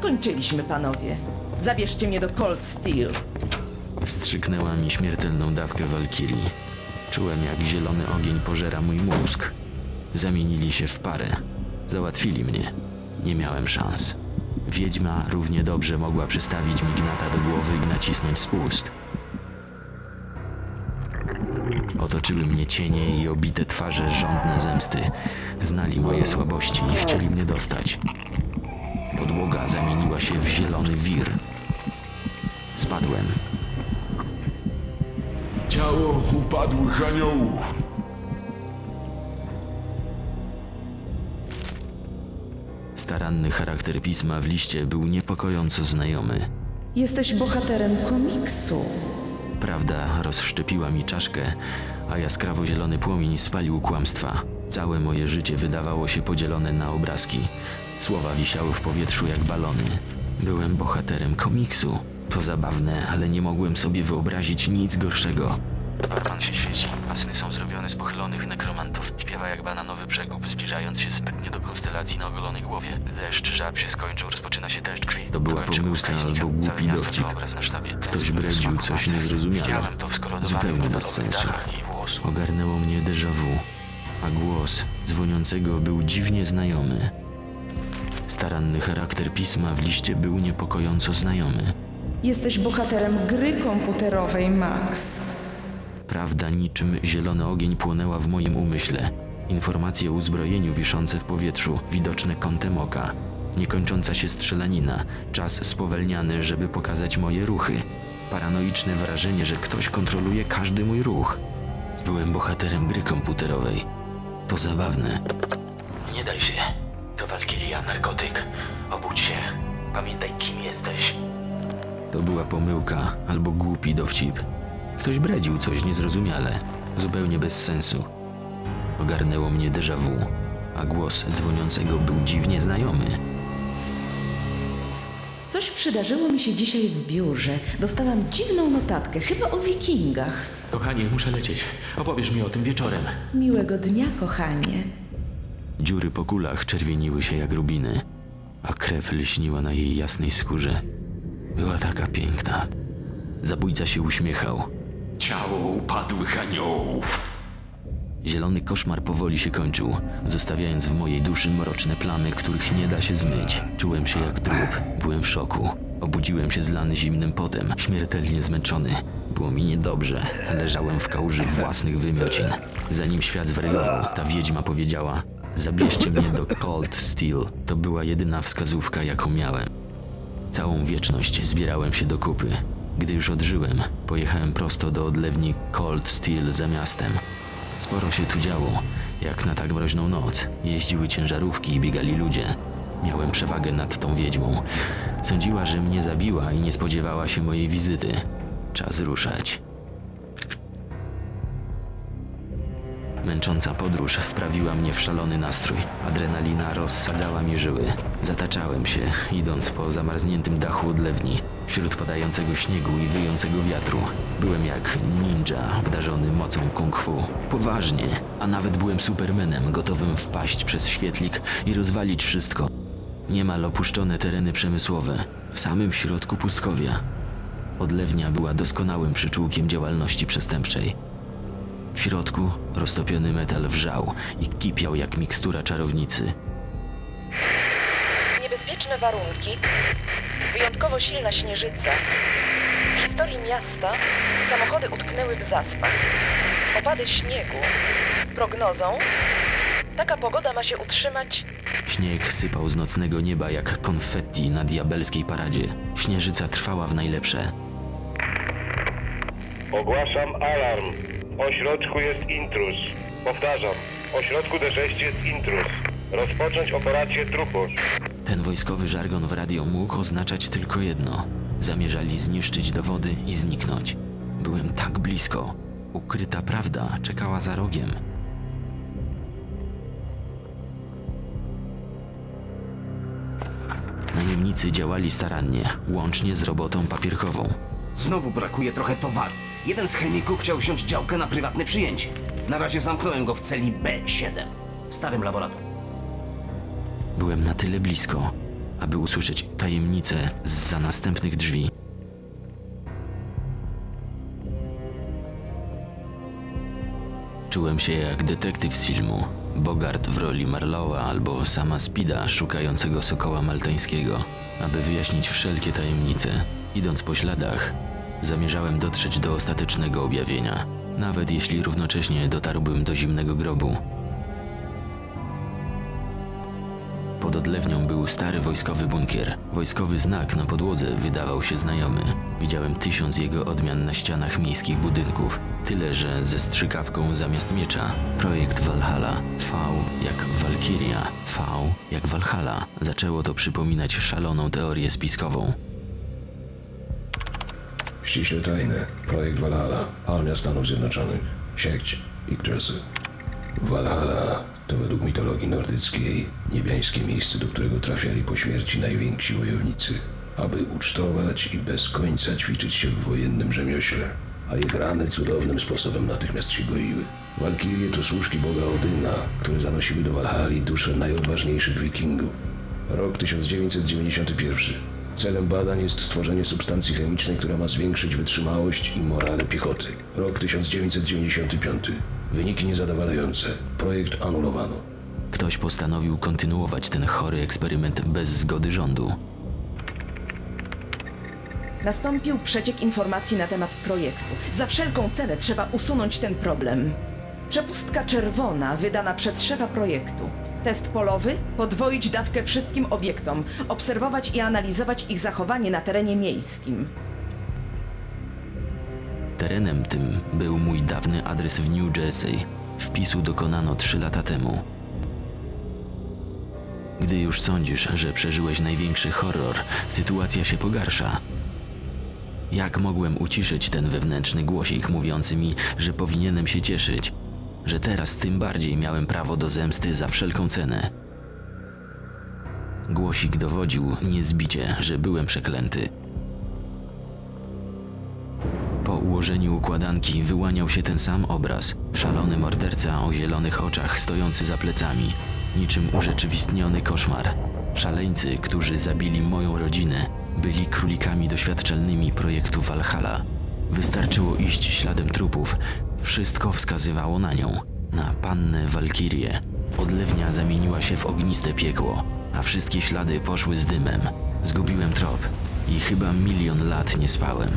Skończyliśmy, panowie. Zabierzcie mnie do Cold Steel. Wstrzyknęła mi śmiertelną dawkę walkirii. Czułem, jak zielony ogień pożera mój mózg. Zamienili się w parę. Załatwili mnie. Nie miałem szans. Wiedźma równie dobrze mogła przystawić mi gnata do głowy i nacisnąć spust. Otoczyły mnie cienie i obite twarze żądne zemsty. Znali moje słabości i chcieli mnie dostać. Podłoga zamieniła się w zielony wir. Spadłem. Ciało upadłych aniołów. Staranny charakter pisma w liście był niepokojąco znajomy. Jesteś bohaterem komiksu. Prawda rozszczepiła mi czaszkę, a jaskrawo-zielony płomień spalił kłamstwa. Całe moje życie wydawało się podzielone na obrazki. Słowa wisiały w powietrzu jak balony. Byłem bohaterem komiksu. To zabawne, ale nie mogłem sobie wyobrazić nic gorszego. Barman się świeci, a sny są zrobione z pochylonych nekromantów. Śpiewa jak bananowy przegub, zbliżając się zbytnio do konstelacji na ogolonej głowie. Deszcz żab się skończył, rozpoczyna się deszcz krwi. To była pomyłka albo głupi dowcip. Ktoś bredził coś niezrozumiałe. Zupełnie bez sensu. Ogarnęło mnie déjà vu, a głos dzwoniącego był dziwnie znajomy. Staranny charakter pisma w liście był niepokojąco znajomy. Jesteś bohaterem gry komputerowej, Max. Prawda niczym zielony ogień płonęła w moim umyśle. Informacje o uzbrojeniu wiszące w powietrzu, widoczne kątem oka. Niekończąca się strzelanina, czas spowalniany, żeby pokazać moje ruchy. Paranoiczne wrażenie, że ktoś kontroluje każdy mój ruch. Byłem bohaterem gry komputerowej. To zabawne. Nie daj się. To Walkiria, narkotyk. Obudź się. Pamiętaj, kim jesteś. To była pomyłka albo głupi dowcip. Ktoś bredził coś niezrozumiale, zupełnie bez sensu. Ogarnęło mnie déjà vu, a głos dzwoniącego był dziwnie znajomy. Coś przydarzyło mi się dzisiaj w biurze. Dostałam dziwną notatkę, chyba o wikingach. Kochanie, muszę lecieć. Opowiesz mi o tym wieczorem. Miłego dnia, kochanie. Dziury po kulach czerwieniły się jak rubiny, a krew lśniła na jej jasnej skórze. Była taka piękna. Zabójca się uśmiechał. Ciało upadłych aniołów. Zielony koszmar powoli się kończył, zostawiając w mojej duszy mroczne plamy, których nie da się zmyć. Czułem się jak trup, byłem w szoku. Obudziłem się zlany zimnym potem, śmiertelnie zmęczony. Było mi niedobrze, leżałem w kałuży własnych wymiocin. Zanim świat zwariował, ta wiedźma powiedziała: Zabierzcie mnie do Cold Steel. To była jedyna wskazówka, jaką miałem. Całą wieczność zbierałem się do kupy. Gdy już odżyłem, pojechałem prosto do odlewni Cold Steel za miastem. Sporo się tu działo, jak na tak mroźną noc. Jeździły ciężarówki i biegali ludzie. Miałem przewagę nad tą wiedźmą. Sądziła, że mnie zabiła i nie spodziewała się mojej wizyty. Czas ruszać. Męcząca podróż wprawiła mnie w szalony nastrój. Adrenalina rozsadzała mi żyły. Zataczałem się, idąc po zamarzniętym dachu odlewni, wśród padającego śniegu i wyjącego wiatru. Byłem jak ninja, obdarzony mocą kung fu. Poważnie, a nawet byłem supermenem, gotowym wpaść przez świetlik i rozwalić wszystko. Niemal opuszczone tereny przemysłowe, w samym środku pustkowia. Odlewnia była doskonałym przyczółkiem działalności przestępczej. W środku roztopiony metal wrzał i kipiał jak mikstura czarownicy. Niebezpieczne warunki, wyjątkowo silna śnieżyca. W historii miasta samochody utknęły w zaspach. Opady śniegu. Prognozą taka pogoda ma się utrzymać Śnieg sypał z nocnego nieba jak konfetti na diabelskiej paradzie. Śnieżyca trwała w najlepsze. Ogłaszam alarm. W ośrodku jest intruz. Powtarzam, w ośrodku D6 jest intruz. Rozpocząć operację truposz. Ten wojskowy żargon w radio mógł oznaczać tylko jedno. Zamierzali zniszczyć dowody i zniknąć. Byłem tak blisko. Ukryta prawda czekała za rogiem. Najemnicy działali starannie, łącznie z robotą papierkową. Znowu brakuje trochę towaru. Jeden z chemików chciał wziąć działkę na prywatne przyjęcie. Na razie zamknąłem go w celi B7, w starym laboratorium. Byłem na tyle blisko, aby usłyszeć tajemnicę za następnych drzwi. Czułem się jak detektyw z filmu. Bogart w roli Marlowa albo sama Spida szukającego sokoła maltańskiego. Aby wyjaśnić wszelkie tajemnice, idąc po śladach, zamierzałem dotrzeć do ostatecznego objawienia, nawet jeśli równocześnie dotarłbym do zimnego grobu. Pod odlewnią był stary wojskowy bunkier. Wojskowy znak na podłodze wydawał się znajomy. Widziałem tysiąc jego odmian na ścianach miejskich budynków. Tyle, że ze strzykawką zamiast miecza. Projekt Valhalla. V jak Valkyria. V jak Valhalla. Zaczęło to przypominać szaloną teorię spiskową. Ściśle tajne. Projekt Valhalla. Armia Stanów Zjednoczonych. Sieć Yggdrasil. Valhalla to według mitologii nordyckiej niebiańskie miejsce, do którego trafiali po śmierci najwięksi wojownicy, aby ucztować i bez końca ćwiczyć się w wojennym rzemiośle, a ich rany cudownym sposobem natychmiast się goiły. Walkirie to służki boga Odyna, które zanosiły do Walhali dusze najodważniejszych wikingów. Rok 1991. Celem badań jest stworzenie substancji chemicznej, która ma zwiększyć wytrzymałość i morale piechoty. Rok 1995. Wyniki niezadowalające. Projekt anulowano. Ktoś postanowił kontynuować ten chory eksperyment bez zgody rządu. Nastąpił przeciek informacji na temat projektu. Za wszelką cenę trzeba usunąć ten problem. Przepustka czerwona wydana przez szefa projektu. Test polowy podwoić dawkę wszystkim obiektom, obserwować i analizować ich zachowanie na terenie miejskim. Terenem tym był mój dawny adres w New Jersey. Wpisu dokonano trzy lata temu. Gdy już sądzisz, że przeżyłeś największy horror, sytuacja się pogarsza. Jak mogłem uciszyć ten wewnętrzny głosik mówiący mi, że powinienem się cieszyć, że teraz tym bardziej miałem prawo do zemsty za wszelką cenę? Głosik dowodził niezbicie, że byłem przeklęty. Po ułożeniu układanki wyłaniał się ten sam obraz. Szalony morderca o zielonych oczach stojący za plecami, niczym urzeczywistniony koszmar. Szaleńcy, którzy zabili moją rodzinę, byli królikami doświadczalnymi projektu Valhalla. Wystarczyło iść śladem trupów. Wszystko wskazywało na nią, na pannę Walkirię. Odlewnia zamieniła się w ogniste piekło, a wszystkie ślady poszły z dymem. Zgubiłem trop i chyba milion lat nie spałem.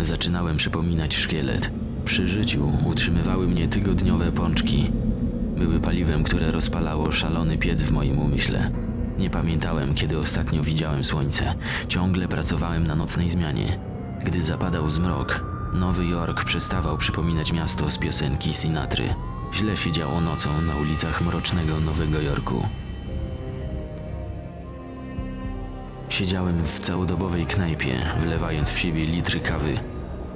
Zaczynałem przypominać szkielet. Przy życiu utrzymywały mnie tygodniowe pączki. Były paliwem, które rozpalało szalony piec w moim umyśle. Nie pamiętałem, kiedy ostatnio widziałem słońce. Ciągle pracowałem na nocnej zmianie. Gdy zapadał zmrok, Nowy Jork przestawał przypominać miasto z piosenki Sinatry. Źle się działo nocą na ulicach mrocznego Nowego Jorku. Siedziałem w całodobowej knajpie, wlewając w siebie litry kawy,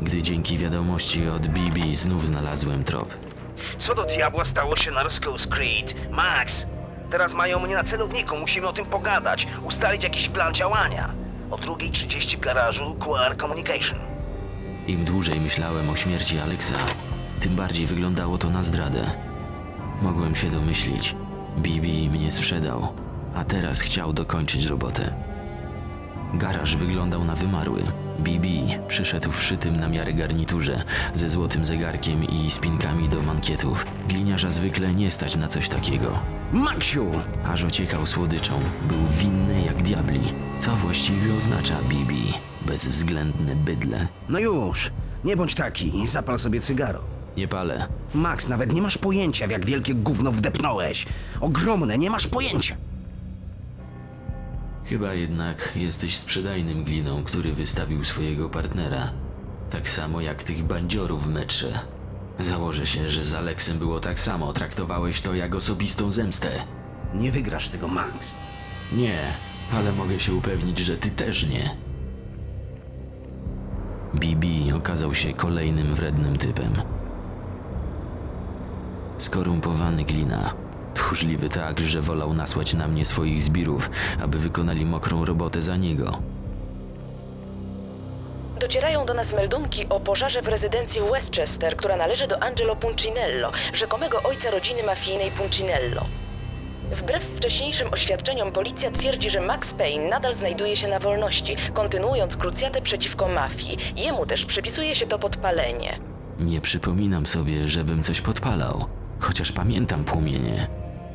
gdy dzięki wiadomości od BB znów znalazłem trop. Co do diabła stało się na Roscoe's Creed? Max! Teraz mają mnie na celowniku, musimy o tym pogadać, ustalić jakiś plan działania. O 2.30 w garażu QR Communication. Im dłużej myślałem o śmierci Alexa, tym bardziej wyglądało to na zdradę. Mogłem się domyślić. BB mnie sprzedał, a teraz chciał dokończyć robotę. Garaż wyglądał na wymarły. BB przyszedł w szytym na miarę garniturze, ze złotym zegarkiem i spinkami do mankietów. Gliniarza zwykle nie stać na coś takiego. Maxiu! Aż ociekał słodyczą. Był winny jak diabli. Co właściwie oznacza BB? Bezwzględne bydle. No już, nie bądź taki, zapal sobie cygaro. Nie palę. Max, nawet nie masz pojęcia, w jak wielkie gówno wdepnąłeś. Ogromne, nie masz pojęcia. Chyba jednak jesteś sprzedajnym gliną, który wystawił swojego partnera. Tak samo jak tych bandziorów w metrze. Założę się, że z Aleksem było tak samo. Traktowałeś to jak osobistą zemstę. Nie wygrasz tego, Max. Nie, ale mogę się upewnić, że ty też nie. Bibi okazał się kolejnym wrednym typem. Skorumpowany glina. Tchórzliwy tak, że wolał nasłać na mnie swoich zbirów, aby wykonali mokrą robotę za niego. Docierają do nas meldunki o pożarze w rezydencji Westchester, która należy do Angelo Puncinello, rzekomego ojca rodziny mafijnej Puncinello. Wbrew wcześniejszym oświadczeniom policja twierdzi, że Max Payne nadal znajduje się na wolności, kontynuując krucjatę przeciwko mafii. Jemu też przypisuje się to podpalenie. Nie przypominam sobie, żebym coś podpalał. Chociaż pamiętam płomienie.